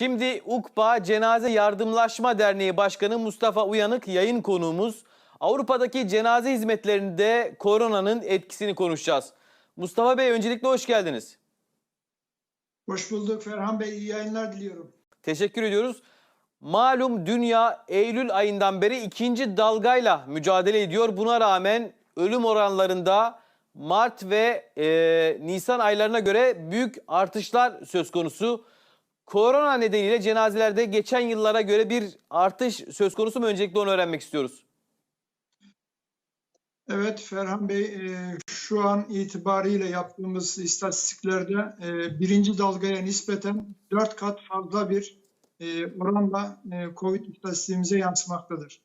Şimdi UKBA Cenaze Yardımlaşma Derneği Başkanı Mustafa Uyanık yayın konuğumuz. Avrupa'daki cenaze hizmetlerinde koronanın etkisini konuşacağız. Mustafa Bey öncelikle hoş geldiniz. Hoş bulduk Ferhan Bey. iyi yayınlar diliyorum. Teşekkür ediyoruz. Malum dünya Eylül ayından beri ikinci dalgayla mücadele ediyor. Buna rağmen ölüm oranlarında Mart ve e, Nisan aylarına göre büyük artışlar söz konusu. Korona nedeniyle cenazelerde geçen yıllara göre bir artış söz konusu mu? Öncelikle onu öğrenmek istiyoruz. Evet Ferhan Bey, e, şu an itibariyle yaptığımız istatistiklerde e, birinci dalgaya nispeten dört kat fazla bir e, oranla COVID istatistiğimize yansımaktadır.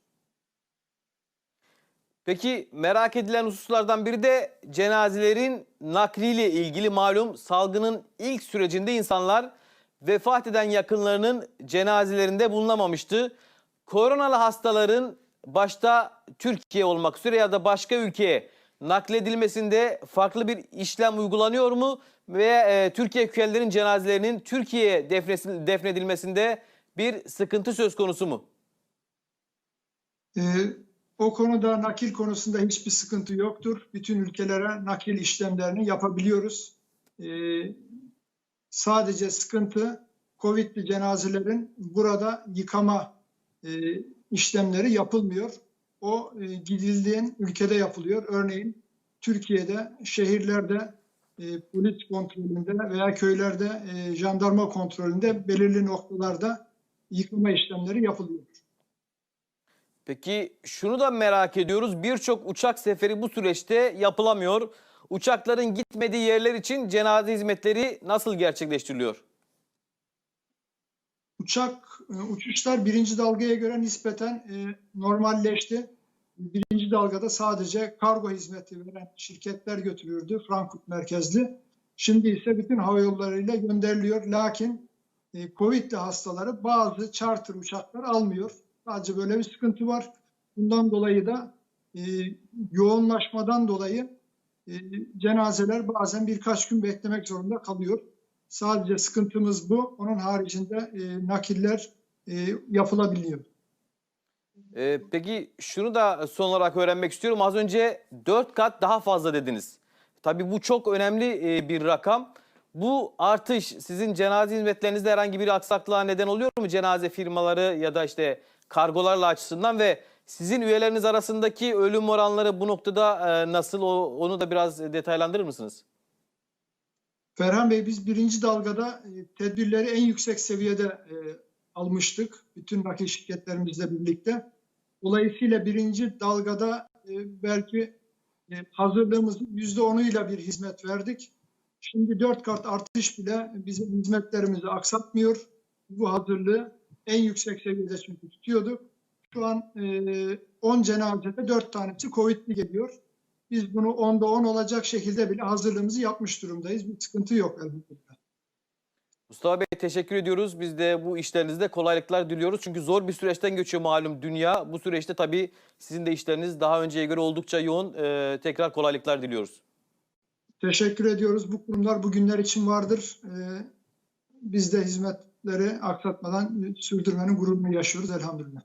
Peki merak edilen hususlardan biri de cenazelerin nakliyle ilgili malum salgının ilk sürecinde insanlar vefat eden yakınlarının cenazelerinde bulunamamıştı. Koronalı hastaların başta Türkiye olmak üzere ya da başka ülkeye nakledilmesinde farklı bir işlem uygulanıyor mu? Ve e, Türkiye kökenlerin cenazelerinin Türkiye'ye defnedilmesinde bir sıkıntı söz konusu mu? E, o konuda nakil konusunda hiçbir sıkıntı yoktur. Bütün ülkelere nakil işlemlerini yapabiliyoruz. E, sadece sıkıntı COVID'li cenazelerin burada yıkama e, işlemleri yapılmıyor. O e, gidildiğin ülkede yapılıyor. Örneğin Türkiye'de şehirlerde e, polis kontrolünde veya köylerde e, jandarma kontrolünde belirli noktalarda yıkama işlemleri yapılıyor. Peki şunu da merak ediyoruz. Birçok uçak seferi bu süreçte yapılamıyor. Uçakların gitmediği yerler için cenaze hizmetleri nasıl gerçekleştiriliyor? Uçak e, uçuşlar birinci dalgaya göre nispeten e, normalleşti. Birinci dalgada sadece kargo hizmeti veren şirketler götürüyordu Frankfurt merkezli. Şimdi ise bütün hava yollarıyla gönderiliyor. Lakin e, Covid'li hastaları bazı charter uçaklar almıyor. Sadece böyle bir sıkıntı var. Bundan dolayı da e, yoğunlaşmadan dolayı e, cenazeler bazen birkaç gün beklemek zorunda kalıyor. Sadece sıkıntımız bu. Onun haricinde e, nakiller e, yapılabiliyor. Ee, peki şunu da son olarak öğrenmek istiyorum. Az önce 4 kat daha fazla dediniz. Tabii bu çok önemli e, bir rakam. Bu artış sizin cenaze hizmetlerinizde herhangi bir aksaklığa neden oluyor mu? Cenaze firmaları ya da işte kargolarla açısından ve sizin üyeleriniz arasındaki ölüm oranları bu noktada e, nasıl? Onu da biraz detaylandırır mısınız? Ferhan Bey biz birinci dalgada e, tedbirleri en yüksek seviyede e, almıştık. Bütün nakil şirketlerimizle birlikte. Dolayısıyla birinci dalgada belki e, hazırlığımızın yüzde onuyla bir hizmet verdik. Şimdi dört kat artış bile bizim hizmetlerimizi aksatmıyor. Bu hazırlığı en yüksek seviyede çünkü tutuyorduk. Şu an e, 10 cenazede 4 tanesi Covid'li geliyor. Biz bunu 10'da 10 olacak şekilde bile hazırlığımızı yapmış durumdayız. Bir sıkıntı yok elbette. Mustafa Bey teşekkür ediyoruz. Biz de bu işlerinizde kolaylıklar diliyoruz. Çünkü zor bir süreçten geçiyor malum dünya. Bu süreçte tabii sizin de işleriniz daha önceye göre oldukça yoğun. Ee, tekrar kolaylıklar diliyoruz. Teşekkür ediyoruz. Bu kurumlar bugünler için vardır. Ee, biz de hizmetleri aksatmadan sürdürmenin gururunu yaşıyoruz elhamdülillah.